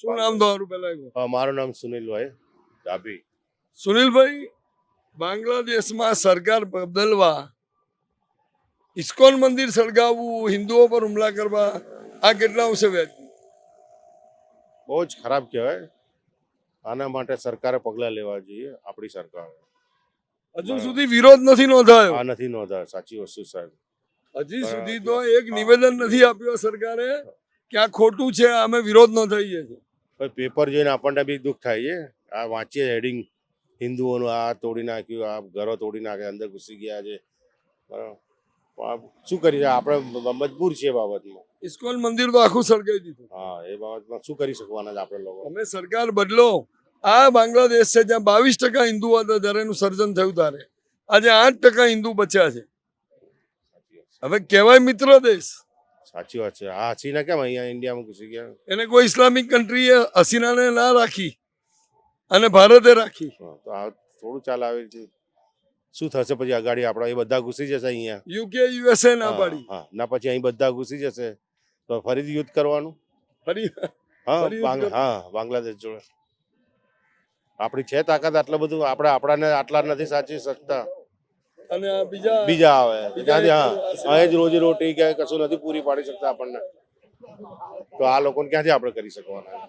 શું નામ તમારું પેલા હા મારું નામ સુનિલભાઈ ડાભી. સુનિલભાઈ બાંગ્લાદેશમાં સરકાર બદલવા ઇસ્કોન મંદિર સળગાવવું હિન્દુઓ પર હુમલા કરવા આ કેટલા અંશે વ્યાજબી બહુ જ ખરાબ કહેવાય. આના માટે સરકારે પગલાં લેવા જોઈએ આપણી સરકાર. હજુ સુધી વિરોધ નથી નોંધાયો? આ નથી નોંધાય સાચી વસ્તુ સાહેબ. હજી સુધી તો એક નિવેદન નથી આપ્યું સરકારે કે આ ખોટું છે અમે વિરોધ નોંધાઈએ છીએ પેપર જોઈને આપણને બી દુઃખ થાય છે. આ વાંચીએ હેડિંગ હિન્દુઓનું આ તોડી નાખ્યું આ ઘરો તોડી નાખ્યા અંદર ઘૂસી ગયા છે. શું કરી આપણે મજબૂર એ બાબતમાં. ઇસ્કોન મંદિર તો આખું સળગાવી દીધું. હા એ બાબતમાં શું કરી શકવાના છે આપણે લોકો? અમે સરકાર બદલો. આ બાંગ્લાદેશ છે જ્યાં બાવીસ ટકા હિન્દુ હતા જ્યારે એનું સર્જન થયું ત્યારે આજે આઠ ટકા હિન્દુ બચ્યા છે. હવે કહેવાય મિત્ર દેશ. સાચી વાત છે. આ હસીના કેમ અહીંયા ઇન્ડિયામાં ઘૂસી ગયા? એને કોઈ ઇસ્લામિક કન્ટ્રીએ હસીનાને ના રાખી અને ભારતે રાખી. તો આ થોડું ચાલ આવે છે. શું થશે પછી અગાડી આપણા એ બધા ઘૂસી જશે અહીંયા. યુકે યુએસએ ના પાડી. હા. ના પછી અહીં બધા ઘૂસી જશે. તો ફરીથી યુદ્ધ કરવાનું? ફરી હા? હા બાંગ્લાદેશ જોડે. આપણી છે તાકાત આટલું બધું? આપણે આપણાને આટલા નથી સાચી શકતા. અને બીજા બીજા આવે. ત્યાંથી હા. અહીં જ રોજી રોટી કે કશું નથી પૂરી પાડી શકતા આપણને. તો આ લોકોને ક્યાંથી આપણે કરી શકવાના?